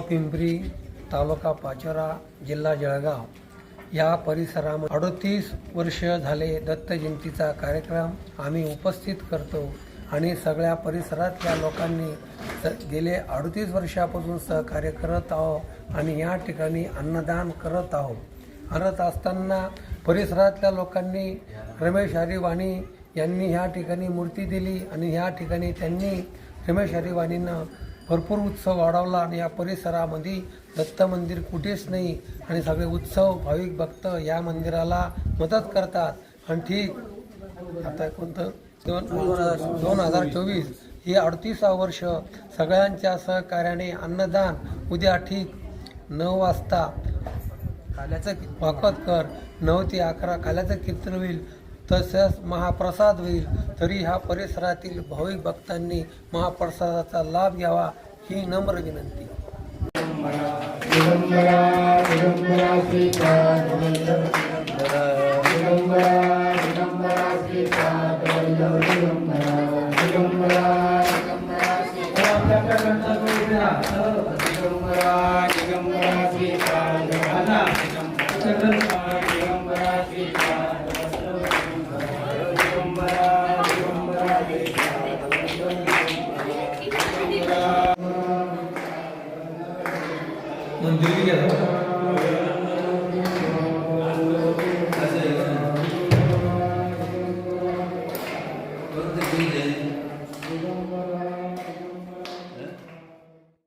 पिंपरी तालुका पाचोरा जिल्हा जळगाव या परिसरामध्ये अडतीस वर्ष झाले दत्त जयंतीचा कार्यक्रम आम्ही उपस्थित करतो आणि सगळ्या परिसरातल्या लोकांनी गेले अडतीस वर्षापासून सहकार्य करत आहोत आणि या ठिकाणी अन्नदान करत आहोत. करत असताना परिसरातल्या लोकांनी रमेश हरिवाणी यांनी ह्या ठिकाणी मूर्ती दिली आणि ह्या ठिकाणी त्यांनी रमेश हरिवाणींना भरपूर उत्सव वाढवला आणि या परिसरामध्ये दत्त मंदिर कुठेच नाही आणि सगळे उत्सव भाविक भक्त या मंदिराला मदत करतात. आणि ठीक आता कोणतं? दोन दोन हजार चोवीस हे अडतीसा वर्ष सगळ्यांच्या सहकार्याने अन्नदान उद्या ठीक नऊ वाजता. काल्याचं वाकत कर नऊ ते अकरा काल्याचं कीर्तन होईल. तसेच महाप्रसाद होईल तरी ह्या परिसरातील भाविक भक्तांनी महाप्रसादाचा लाभ घ्यावा ही नम्र विनंती. Non deus